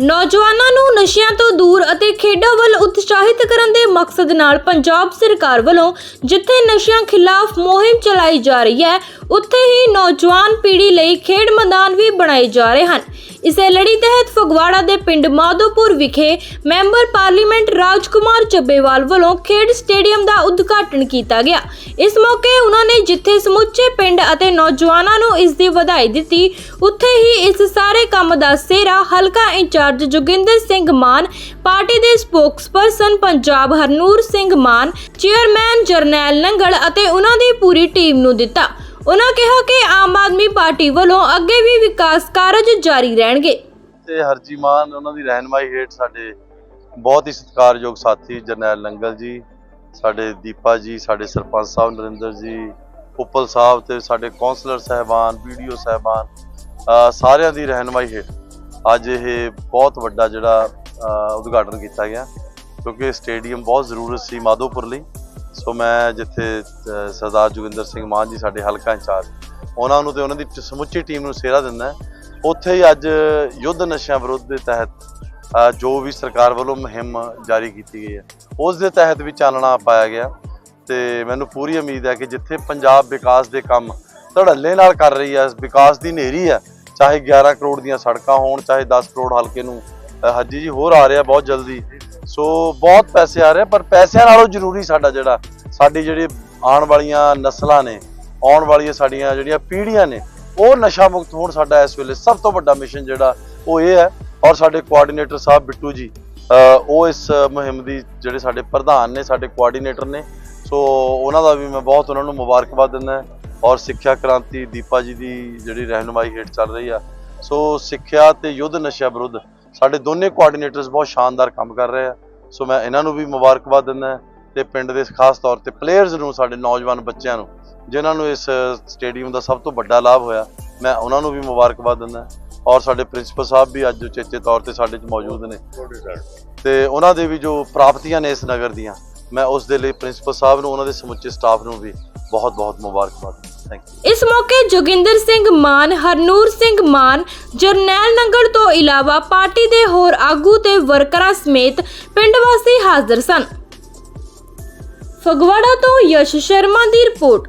ਨੌਜਵਾਨਾਂ ਨੂੰ ਨਸ਼ਿਆਂ ਤੋਂ ਦੂਰ ਅਤੇ ਖੇਡਾਂ ਵੱਲ ਉਤਸ਼ਾਹਿਤ ਕਰਨ ਦੇ ਮਕਸਦ ਨਾਲ ਪੰਜਾਬ ਸਰਕਾਰ ਵੱਲੋਂ ਜਿੱਥੇ ਨਸ਼ਿਆਂ ਖਿਲਾਫ ਮੁਹਿੰਮ ਚਲਾਈ ਜਾ ਰਹੀ ਹੈ, ਉੱਥੇ ਹੀ ਨੌਜਵਾਨ ਪੀੜ੍ਹੀ ਲਈ ਖੇਡ ਮੈਦਾਨ ਵੀ ਬਣਾਏ ਜਾ ਰਹੇ ਹਨ। ਇਸੇ ਲੜੀ ਤਹਿਤ ਫਗਵਾੜਾ ਦੇ ਪਿੰਡ ਮਾਧੋਪੁਰ ਵਿਖੇ ਮੈਂਬਰ ਪਾਰਲੀਮੈਂਟ ਰਾਜਕੁਮਾਰ ਚੱਬੇਵਾਲ ਵੱਲੋਂ ਖੇਡ ਸਟੇਡੀਅਮ ਦਾ ਉਦਘਾਟਨ ਕੀਤਾ ਗਿਆ। ਇਸ ਮੌਕੇ ਉਹਨਾਂ ਨੇ ਜਿੱਥੇ ਸਮੁੱਚੇ ਪਿੰਡ ਅਤੇ ਨੌਜਵਾਨਾਂ ਨੂੰ ਇਸ ਦੀ ਵਧਾਈ ਦਿੱਤੀ, ਉੱਥੇ ਹੀ ਇਸ ਸਾਰੇ ਕੰਮ ਦਾ ਸਿਹਰਾ ਹਲਕਾ ਇੰਚਾਰਜ ਜੋਗਿੰਦਰ ਸਿੰਘ ਮਾਨ, ਪਾਰਟੀ ਦੇ ਸਪੋਕਸਪਰਸਨ ਪੰਜਾਬ ਹਰਨੂਰ ਸਿੰਘ ਮਾਨ, ਚੇਅਰਮੈਨ ਜਰਨੈਲ ਨੰਗਲ ਅਤੇ ਉਹਨਾਂ ਦੀ ਪੂਰੀ ਟੀਮ ਨੂੰ ਦਿੱਤਾ। ਉਹਨਾਂ ਕਿਹਾ ਕਿ ਆਮ ਆਦਮੀ ਪਾਰਟੀ ਵੱਲੋਂ ਅੱਗੇ ਵੀ ਵਿਕਾਸ ਕਾਰਜ ਜਾਰੀ ਰਹਿਣਗੇ। ਤੇ ਹਰਜੀ ਮਾਨ ਉਹਨਾਂ ਦੀ ਰਹਿਨਮਾਈ ਹੇਠ ਸਾਡੇ ਬਹੁਤ ਹੀ ਸਤਿਕਾਰਯੋਗ ਸਾਥੀ ਜਰਨੈਲ ਨੰਗਲ ਜੀ, ਸਾਡੇ ਦੀਪਾ ਜੀ, ਸਾਡੇ ਸਰਪੰਚ ਸਾਹਿਬ ਨਰਿੰਦਰ ਜੀ, ਉਪਲ ਸਾਹਿਬ ਤੇ ਸਾਡੇ ਕੌਂਸਲਰ ਸਹਿਬਾਨ ਵੀਡੀਓ ਸਹਿਬਾਨ ਅਹ ਸਾਰਿਆਂ ਦੀ ਰਹਿਨਮਾਈ ਹੇਠ ਅੱਜ ਇਹ ਬਹੁਤ ਵੱਡਾ ਜਿਹੜਾ ਉਦਘਾਟਨ ਕੀਤਾ ਗਿਆ। ਕਿਉਂਕਿ ਸਟੇਡੀਅਮ ਬਹੁਤ ਜ਼ਰੂਰਤ ਸੀ ਮਾਧੋਪੁਰ ਲਈ। ਸੋ ਮੈਂ ਜਿੱਥੇ ਸਰਦਾਰ ਜੋਗਿੰਦਰ ਸਿੰਘ ਮਾਨ ਜੀ ਸਾਡੇ ਹਲਕਾ ਇੰਚਾਰਜ ਉਹਨਾਂ ਨੂੰ ਤੇ ਉਹਨਾਂ ਦੀ ਸਮੁੱਚੀ ਟੀਮ ਨੂੰ ਸਿਹਰਾ ਦਿੰਦਾ ਉੱਥੇ ਹੀ ਅੱਜ ਯੁੱਧ ਨਸ਼ਿਆਂ ਵਿਰੁੱਧ ਦੇ ਤਹਿਤ ਜੋ ਵੀ ਸਰਕਾਰ ਵੱਲੋਂ ਮੁਹਿੰਮ ਜਾਰੀ ਕੀਤੀ ਗਈ ਹੈ ਉਸ ਦੇ ਤਹਿਤ ਵੀ ਚਾਨਣਾ ਪਾਇਆ ਗਿਆ। ਤੇ ਮੈਨੂੰ ਪੂਰੀ ਉਮੀਦ ਹੈ ਕਿ ਜਿੱਥੇ ਪੰਜਾਬ ਵਿਕਾਸ ਦੇ ਕੰਮ ਧੜੱਲੇ ਨਾਲ ਕਰ ਰਹੀ ਹੈ ਵਿਕਾਸ ਦੀ ਨੇਰੀ ਹੈ ਚਾਹੇ 11 ਕਰੋੜ ਦੀਆਂ ਸੜਕਾਂ ਹੋਣ ਚਾਹੇ 10 ਕਰੋੜ ਹਲਕੇ ਨੂੰ ਅ, ਹੱਜੀ ਜੀ ਹੋਰ ਆ ਰਿਹਾ ਬਹੁਤ ਜਲਦੀ ਸੋ ਬਹੁਤ ਪੈਸੇ ਆ ਰਹੇ ਪਰ ਪੈਸਿਆਂ ਨਾਲੋਂ ਜ਼ਰੂਰੀ ਸਾਡਾ ਜਿਹੜਾ, ਸਾਡੀ ਜਿਹੜੀ ਆਉਣ ਵਾਲੀਆਂ ਨਸਲਾਂ ਨੇ, ਆਉਣ ਵਾਲੀਆਂ ਸਾਡੀਆਂ ਜਿਹੜੀਆਂ ਪੀੜ੍ਹੀਆਂ ਨੇ, ਉਹ ਨਸ਼ਾ ਮੁਕਤ ਹੋਣ ਸਾਡਾ ਇਸ ਵੇਲੇ ਸਭ ਤੋਂ ਵੱਡਾ ਮਿਸ਼ਨ ਜਿਹੜਾ, ਉਹ ਇਹ ਹੈ। ਔਰ ਸਾਡੇ ਕੋਆਰਡੀਨੇਟਰ ਸਾਹਿਬ ਬਿੱਟੂ ਜੀ ਉਹ ਇਸ ਮੁਹਿੰਮ ਦੀ ਜਿਹੜੇ ਸਾਡੇ ਪ੍ਰਧਾਨ ਨੇ, ਸਾਡੇ ਕੋਆਰਡੀਨੇਟਰ ਨੇ। ਸੋ ਉਹਨਾਂ ਦਾ ਵੀ ਮੈਂ ਬਹੁਤ ਉਹਨਾਂ ਨੂੰ ਮੁਬਾਰਕਬਾਦ ਦਿੰਦਾ ਔਰ ਸਿੱਖਿਆ ਕ੍ਰਾਂਤੀ ਦੀਪਾ ਜੀ ਦੀ ਜਿਹੜੀ ਰਹਿਨੁਮਾਈ ਹੇਠ ਚੱਲ ਰਹੀ ਆ। ਸੋ ਸਿੱਖਿਆ ਤੇ ਯੁੱਧ ਨਸ਼ਾ ਵਿਰੁੱਧ ਸਾਡੇ ਦੋਨੇ ਕੋਆਰਡੀਨੇਟਰਸ ਬਹੁਤ ਸ਼ਾਨਦਾਰ ਕੰਮ ਕਰ ਰਹੇ ਆ। ਸੋ ਮੈਂ ਇਹਨਾਂ ਨੂੰ ਵੀ ਮੁਬਾਰਕਬਾਦ ਦਿੰਦਾ ਤੇ ਪਿੰਡ ਦੇ ਖਾਸ ਤੌਰ ਤੇ ਪਲੇਅਰਸ ਨੂੰ, ਸਾਡੇ ਨੌਜਵਾਨ ਬੱਚਿਆਂ ਨੂੰ, ਜਿਨ੍ਹਾਂ ਨੂੰ ਇਸ ਸਟੇਡੀਅਮ ਦਾ ਸਭ ਤੋਂ ਵੱਡਾ ਲਾਭ ਹੋਇਆ, ਮੈਂ ਉਹਨਾਂ ਨੂੰ ਵੀ ਮੁਬਾਰਕਬਾਦ ਦਿੰਦਾ ਔਰ ਸਾਡੇ ਪ੍ਰਿੰਸੀਪਲ ਸਾਹਿਬ ਵੀ ਅੱਜ ਉਚੇਚੇ ਤੌਰ ਤੇ ਸਾਡੇ 'ਚ ਮੌਜੂਦ ਨੇ। ਤੇ ਉਹਨਾਂ ਦੇ ਵੀ ਜੋ ਪ੍ਰਾਪਤੀਆਂ ਨੇ ਇਸ ਨਗਰ ਦੀਆਂ, ਮੈਂ ਉਸ ਦੇ ਲਈ ਪ੍ਰਿੰਸੀਪਲ ਸਾਹਿਬ ਨੂੰ, ਉਹਨਾਂ ਦੇ ਸਮੁੱਚੇ ਸਟਾਫ ਨੂੰ ਵੀ ਬਹੁਤ ਬਹੁਤ ਮੁਬਾਰਕਬਾਦ ਥੈਂਕ ਇਸ ਮੌਕੇ ਜੋਗਿੰਦਰ ਸਿੰਘ ਮਾਨ, ਹਰਨੂਰ ਸਿੰਘ ਮਾਨ, ਜਰਨੈਲ ਨੰਗਲ ਤੋਂ ਇਲਾਵਾ ਪਾਰਟੀ ਦੇ ਹੋਰ ਆਗੂ ਤੇ ਵਰਕਰਾਂ ਸਮੇਤ ਪਿੰਡ ਵਾਸੀ ਹਾਜ਼ਰ ਸਨ। ਫਗਵਾੜਾ ਤੋਂ ਯਸ਼ ਸ਼ਰਮਾ ਦੀ ਰਿਪੋਰਟ।